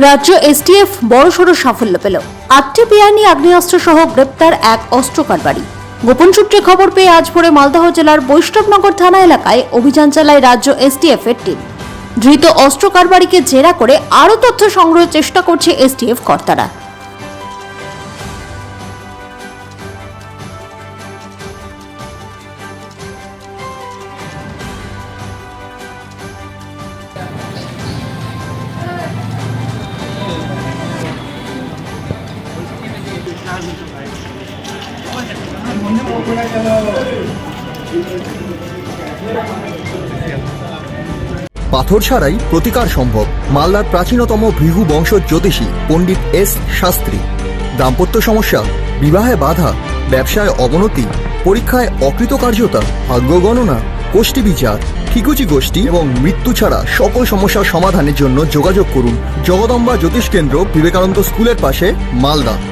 রাজ্য এসটিএফ বড়সড় সাফল্য পেল। আটটি বেআইনি আগ্নেয়াস্ত্র সহ গ্রেপ্তার এক অস্ত্র কারবারি। গোপন সূত্রে খবর পেয়ে আজ ভোরে মালদহ জেলার বৈষ্ণবনগর থানা এলাকায় অভিযান চালায় রাজ্য এসটিএফ এর টিম। ধৃত অস্ত্র কারবারিকে জেরা করে আরও তথ্য সংগ্রহের চেষ্টা করছে এসটিএফ কর্তারা। পাথর ছাড়াই প্রতিকার সম্ভব মালদার প্রাচীনতম ভৃহু বংশ জ্যোতিষী পণ্ডিত এস শাস্ত্রী। দাম্পত্য সমস্যা, বিবাহে বাধা, ব্যবসায় অবনতি, পরীক্ষায় অকৃতকার্যতা, ভাগ্য গণনা, কোষ্ঠী বিচার, ঠিকুচি গোষ্ঠী এবং মৃত্যু ছাড়া সকল সমস্যার সমাধানের জন্য যোগাযোগ করুন জগদম্বা জ্যোতিষ কেন্দ্র বিবেকানন্দ স্কুলের পাশে, Malda.